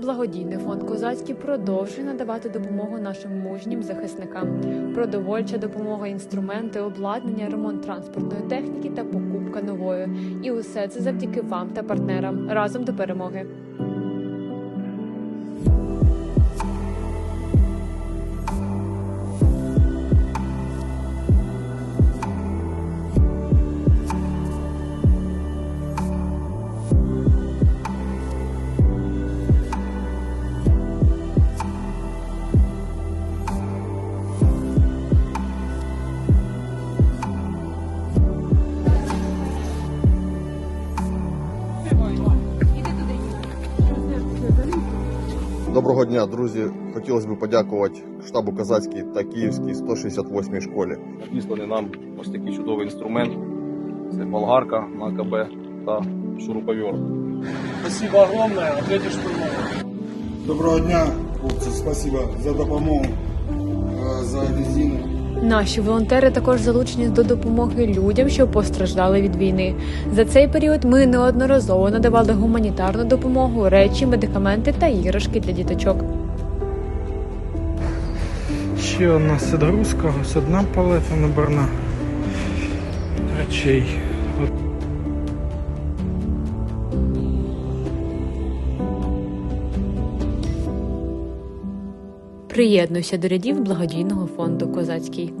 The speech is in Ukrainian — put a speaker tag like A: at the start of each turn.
A: Благодійний фонд Козацький продовжує надавати допомогу нашим мужнім захисникам. Продовольча допомога, інструменти, обладнання, ремонт транспортної техніки та покупка нової. І усе це завдяки вам та партнерам. Разом до перемоги.
B: Доброго дня, друзі. Хотілося б подякувати штабу Казацькій та Київській 168-й школі.
C: Надісланий нам ось такий чудовий інструмент. Це болгарка на КБ та шуруповерт.
D: Спасибо огромное, ответишь штурмом.
E: Доброго дня, хлопці. Спасибо за допомогу, е, за резину.
A: Наші волонтери також залучені до допомоги людям, що постраждали від війни. За цей період ми неодноразово надавали гуманітарну допомогу, речі, медикаменти та іграшки для діточок.
D: Ще одна сидоруска, ось одна палета наборна речей.
A: Приєднуйся до рядів благодійного фонду Козацький.